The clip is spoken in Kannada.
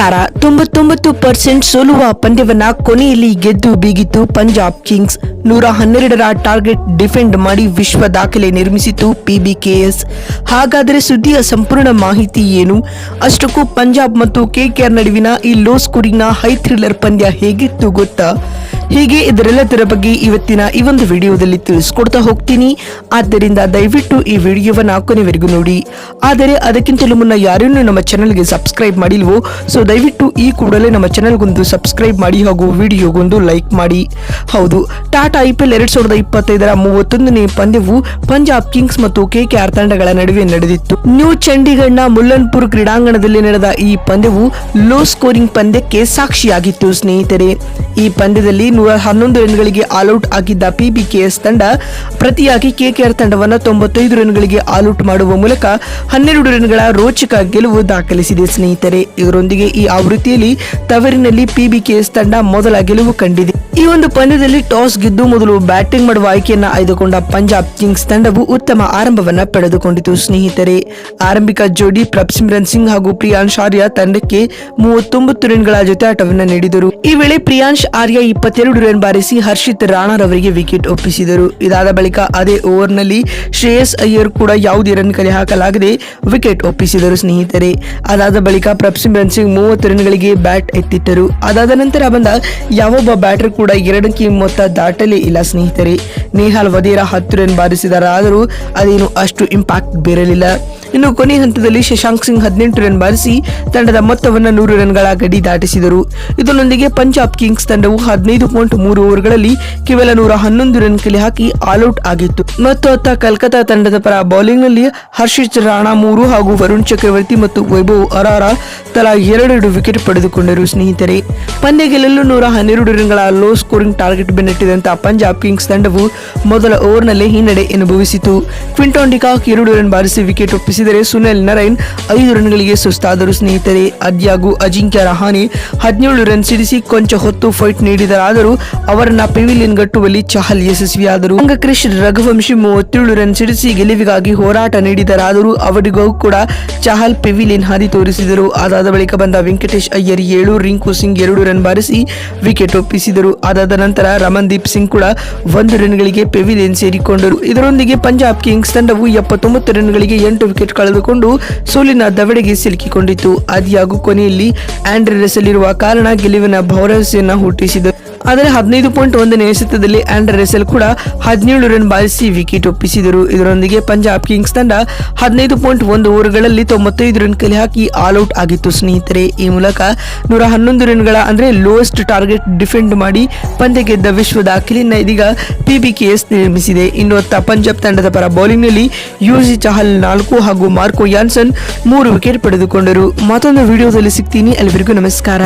ನಮಸ್ಕಾರ ತೊಂಬತ್ತೊಂಬತ್ತು ಪರ್ಸೆಂಟ್ ಸೋಲುವ ಪಂದ್ಯವನ್ನ ಕೊನೆಯಲ್ಲಿ ಗೆದ್ದು ಬೀಗಿತು ಪಂಜಾಬ್ ಕಿಂಗ್ಸ್. ನೂರ ಹನ್ನೆರಡರ ಟಾರ್ಗೆಟ್ ಡಿಫೆಂಡ್ ಮಾಡಿ ವಿಶ್ವ ದಾಖಲೆ ನಿರ್ಮಿಸಿತು ಪಿಬಿಕೆಎಸ್ ಹಾಗಾದರೆ ಸುದ್ದಿಯ ಸಂಪೂರ್ಣ ಮಾಹಿತಿ ಏನು? ಅಷ್ಟಕ್ಕೂ ಪಂಜಾಬ್ ಮತ್ತು ಕೆಕೆಆರ್ ನಡುವಿನ ಈ ಲೋ ಸ್ಕೋರಿಂಗ್ನ ಹೈ ಥ್ರಿಲ್ಲರ್ ಪಂದ್ಯ ಹೇಗಿತ್ತು ಗೊತ್ತಾ? ಹೀಗೆ ಇದರೆಲ್ಲದರ ಬಗ್ಗೆ ಇವತ್ತಿನ ಈ ಒಂದು ವಿಡಿಯೋದಲ್ಲಿ ತಿಳಿಸ್ಕೊಡ್ತಾ ಹೋಗ್ತೀನಿ. ಆದ್ದರಿಂದ ದಯವಿಟ್ಟು ಈ ವಿಡಿಯೋವನ್ನು ಕೊನೆವರೆಗೂ ನೋಡಿ. ಆದರೆ ಅದಕ್ಕಿಂತಲೂ ಮುನ್ನ ಯಾರನ್ನೂ ನಮ್ಮ ಚಾನಲ್ಗೆ ಸಬ್ಸ್ಕ್ರೈಬ್ ಮಾಡಿಲ್ವೋ ಸೊ ದಯವಿಟ್ಟು ಈ ಕೂಡಲೇ ನಮ್ಮ ಚಾನಲ್ಗೊಂದು ಸಬ್ಸ್ಕ್ರೈಬ್ ಮಾಡಿ ಹಾಗೂ ವಿಡಿಯೋಗೊಂದು ಲೈಕ್ ಮಾಡಿ. ಹೌದು ಟಾಟಾ ಐ ಪಿ ಎಲ್ ಎರಡ್ ಸಾವಿರದ ಇಪ್ಪತ್ತೈದರ ಮೂವತ್ತೊಂದನೇ ಪಂದ್ಯವು ಪಂಜಾಬ್ ಕಿಂಗ್ಸ್ ಮತ್ತು ಕೆಕೆಆರ್ ತಂಡಗಳ ನಡುವೆ ನಡೆದಿತ್ತು. ನ್ಯೂ ಚಂಡೀಗಢನ ಮುಲ್ಲನ್ಪುರ್ ಕ್ರೀಡಾಂಗಣದಲ್ಲಿ ನಡೆದ ಈ ಪಂದ್ಯವು ಲೋ ಸ್ಕೋರಿಂಗ್ ಪಂದ್ಯಕ್ಕೆ ಸಾಕ್ಷಿಯಾಗಿತ್ತು, ಸ್ನೇಹಿತರೆ. ಈ ಪಂದ್ಯದಲ್ಲಿ ನೂರ ಹನ್ನೊಂದು ರನ್ಗಳಿಗೆ ಆಲ್ಔಟ್ ಆಗಿದ್ದ ಪಿಬಿಕೆಎಸ್ ತಂಡ ಪ್ರತಿಯಾಗಿ ಕೆಕೆಆರ್ ತಂಡವನ್ನು ತೊಂಬತ್ತೈದು ರನ್ಗಳಿಗೆ ಆಲ್ಔಟ್ ಮಾಡುವ ಮೂಲಕ ಹನ್ನೆರಡು ರನ್ಗಳ ರೋಚಕ ಗೆಲುವು ದಾಖಲಿಸಿದೆ. ಸ್ನೇಹಿತರೆ, ಇದರೊಂದಿಗೆ ಈ ಆವೃತ್ತಿಯಲ್ಲಿ ತವರಿನಲ್ಲಿ ಪಿಬಿಕೆಎಸ್ ತಂಡ ಮೊದಲ ಗೆಲುವು ಕಂಡಿದೆ. ಈ ಒಂದು ಪಂದ್ಯದಲ್ಲಿ ಟಾಸ್ ಗೆದ್ದು ಮೊದಲು ಬ್ಯಾಟಿಂಗ್ ಮಾಡುವ ಆಯ್ಕೆಯನ್ನು ಆಯ್ದುಕೊಂಡ ಪಂಜಾಬ್ ಕಿಂಗ್ಸ್ ತಂಡವು ಉತ್ತಮ ಆರಂಭವನ್ನ ಪಡೆದುಕೊಂಡಿತು. ಸ್ನೇಹಿತರೆ, ಆರಂಭಿಕ ಜೋಡಿ ಪ್ರಭ್ಸಿಮ್ರನ್ ಸಿಂಗ್ ಹಾಗೂ ಪ್ರಿಯಾಂಶ್ ಆರ್ಯ ತಂಡಕ್ಕೆ ಮೂವತ್ತೊಂಬತ್ತು ರನ್ಗಳ ಜೊತೆ ಆಟವನ್ನ ನೀಡಿದರು. ಈ ವೇಳೆ ಪ್ರಿಯಾಂಶ್ ಆರ್ಯ ಇಪ್ಪತ್ತೆರಡು ರನ್ ಬಾರಿಸಿ ಹರ್ಷಿತ್ ರಾಣಾರವರಿಗೆ ವಿಕೆಟ್ ಒಪ್ಪಿಸಿದರು. ಇದಾದ ಬಳಿಕ ಅದೇ ಓವರ್ನಲ್ಲಿ ಶ್ರೇಯಸ್ ಅಯ್ಯರ್ ಕೂಡ ಯಾವುದೇ ರನ್ ಕಲೆ ಹಾಕಲಾಗದೆ ವಿಕೆಟ್ ಒಪ್ಪಿಸಿದರು ಸ್ನೇಹಿತರೆ. ಅದಾದ ಬಳಿಕ ಪ್ರಭ್ಸಿಮ್ರನ್ ಸಿಂಗ್ ಮೂವತ್ತು ರನ್ಗಳಿಗೆ ಬ್ಯಾಟ್ ಎತ್ತಿಟ್ಟರು ಅದಾದ ನಂತರ ಬಂದ ಯಾವೊಬ್ಬ ಬ್ಯಾಟರ್ ಕೂಡ ಎರಡಕ್ಕೆ ಮೊತ್ತ ದಾಟಲೇ. ಇಲ್ಲ ಸ್ನೇಹಿತರೆ ನೇಹಾಲ್ ವದೇರಾ ಹತ್ತು ರನ್ ಬಾರಿಸಿದರಾದರೂ ಅದೇನು ಅಷ್ಟು ಇಂಪ್ಯಾಕ್ಟ್ ಬೀರಲಿಲ್ಲ. ಇನ್ನು ಕೊನೆ ಹಂತದಲ್ಲಿ ಶಶಾಂಕ್ ಸಿಂಗ್ ಹದಿನೆಂಟು ರನ್ ಬಾರಿಸಿ ತಂಡದ ಮೊತ್ತವನ್ನು ನೂರು ರನ್ಗಳ ಗಡಿ ದಾಟಿಸಿದರು. ಇದರೊಂದಿಗೆ ಪಂಜಾಬ್ ಕಿಂಗ್ಸ್ ತಂಡವು ಹದಿನೈದು ಪಾಯಿಂಟ್ ಮೂರು ಓವರ್ಗಳಲ್ಲಿ ಕೇವಲ ನೂರ ಹನ್ನೊಂದು ರನ್ ಕಲೆ ಹಾಕಿ ಆಲ್ಔಟ್ ಆಗಿತ್ತು. ಮತ್ತು ಅತ್ತ ಕಲ್ಕತ್ತಾ ತಂಡದ ಪರ ಬೌಲಿಂಗ್ನಲ್ಲಿ ಹರ್ಷಿತ್ ರಾಣಾ ಮೂರು ಹಾಗೂ ವರುಣ್ ಚಕ್ರವರ್ತಿ ಮತ್ತು ವೈಭವ್ ಅರಾರ ತಲಾ ಎರಡೆರಡು ವಿಕೆಟ್ ಪಡೆದುಕೊಂಡರು ಸ್ನೇಹಿತರೆ. ಪಂದ್ಯ ಗೆಲ್ಲಲು ನೂರ ಹನ್ನೆರಡು ರನ್ಗಳ ಲೋ ಸ್ಕೋರಿಂಗ್ ಟಾರ್ಗೆಟ್ ಬೆನ್ನಟ್ಟಿದಂತಹ ಪಂಜಾಬ್ ಕಿಂಗ್ಸ್ ತಂಡವು ಮೊದಲ ಓವರ್ನಲ್ಲೇ ಹಿನ್ನಡೆ ಅನುಭವಿಸಿತು. ಕ್ವಿಂಟಾಂಡಿಕಾಕ್ ಎರಡು ರನ್ ಬಾರಿಸಿ ವಿಕೆಟ್ ಒಪ್ಪಿಸಿದರೆ ಸುನಿಲ್ ನರೈನ್ ಐದು ರನ್ಗಳಿಗೆ ಸುಸ್ತಾದರು ಸ್ನೇಹಿತರೆ ಅದ್ಯಾಗೂ ಅಜಿಂಕ್ಯ ರಹಾನೆ ಹದಿನೇಳು ರನ್ ಸಿಡಿಸಿ ಕೊಂಚ ಹೊತ್ತು ಫೈಟ್ ನೀಡಿದರಾದರೂ ಅವರನ್ನ ಪೆವಿಲಿಯನ್ ಗಟ್ಟುವಲ್ಲಿ ಚಹಲ್ ಯಶಸ್ವಿಯಾದರು. ಅಂಗಕ್ರಿಶ್ ರಘುವಂಶಿ ಮೂವತ್ತೇಳು ರನ್ ಸಿಡಿಸಿ ಗೆಲುವಿಗಾಗಿ ಹೋರಾಟ ನೀಡಿದರಾದರೂ ಅವರಿಗೂ ಕೂಡ ಚಹಲ್ ಪೆವಿಲಿಯನ್ ಹಾದಿ ತೋರಿಸಿದರು. ಅದಾದ ಬಳಿಕ ಬಂದ ವೆಂಕಟೇಶ್ ಅಯ್ಯರ್ ಏಳು, ರಿಂಕು ಸಿಂಗ್ ಎರಡು ರನ್ ಬಾರಿಸಿ ವಿಕೆಟ್ ಒಪ್ಪಿಸಿದರು. ಅದಾದ ನಂತರ ರಮನ್ದೀಪ್ ಸಿಂಗ್ ಕೂಡ ಒಂದು ರನ್ಗಳಿಗೆ ಪೆವಿಲಿಯನ್ ಸೇರಿಕೊಂಡರು. ಇದರೊಂದಿಗೆ ಪಂಜಾಬ್ ಕಿಂಗ್ಸ್ ತಂಡವು ಎಪ್ಪತ್ತೊಂಬತ್ತು ರನ್ಗಳಿಗೆ ಎಂಟು ವಿಕೆಟ್ ಕಳೆದುಕೊಂಡು ಸೋಲಿನ ದವಡೆಗೆ ಸಿಲುಕಿಕೊಂಡಿತು. ಆದಿಯಾಗೂ ಕೊನೆಯಲ್ಲಿ ಆಂಡ್ರೆ ರೆಸಲ್ ಇರುವ ಕಾರಣ ಗೆಲುವಿನ ಭರವಸೆಯನ್ನು ಹುಟ್ಟಿಸಿದರು. ಆದರೆ ಹದಿನೈದು ಪಾಯಿಂಟ್ ಒಂದನೇ ಎಸೆತದಲ್ಲಿ ಆಂಡ್ರೆ ರೆಸೆಲ್ ಕೂಡ ಹದಿನೇಳು ರನ್ ಬಾರಿಸಿ ವಿಕೆಟ್ ಒಪ್ಪಿಸಿದರು. ಇದರೊಂದಿಗೆ ಪಂಜಾಬ್ ಕಿಂಗ್ಸ್ ತಂಡ ಹದಿನೈದು ಪಾಯಿಂಟ್ ಒಂದು ಓವರ್ಗಳಲ್ಲಿ ತೊಂಬತ್ತೈದು ರನ್ ಕಲೆ ಹಾಕಿ ಆಲ್ಔಟ್ ಆಗಿತ್ತು. ಸ್ನೇಹಿತರೆ, ಈ ಮೂಲಕ ನೂರ ಹನ್ನೊಂದು ರನ್ಗಳ ಅಂದರೆ ಲೋಯೆಸ್ಟ್ ಟಾರ್ಗೆಟ್ ಡಿಫೆಂಡ್ ಮಾಡಿ ಪಂದ್ಯ ಗೆದ್ದ ವಿಶ್ವ ದಾಖಲೆಯನ್ನು ಇದೀಗ ಪಿಬಿಕೆಎಸ್ ನಿರ್ಮಿಸಿದೆ. ಇನ್ನು ಅತ್ತ ಪಂಜಾಬ್ ತಂಡದ ಪರ ಬೌಲಿಂಗ್ನಲ್ಲಿ ಯುಜಿ ಚಹಲ್ ನಾಲ್ಕು ಹಾಗೂ ಮಾರ್ಕೋ ಯಾನ್ಸನ್ ಮೂರು ವಿಕೆಟ್ ಪಡೆದುಕೊಂಡರು. ಮತ್ತೊಂದು ವಿಡಿಯೋದಲ್ಲಿ ಸಿಗ್ತೀನಿ. ಅಲ್ಲಿವರೆಗೂ ನಮಸ್ಕಾರ.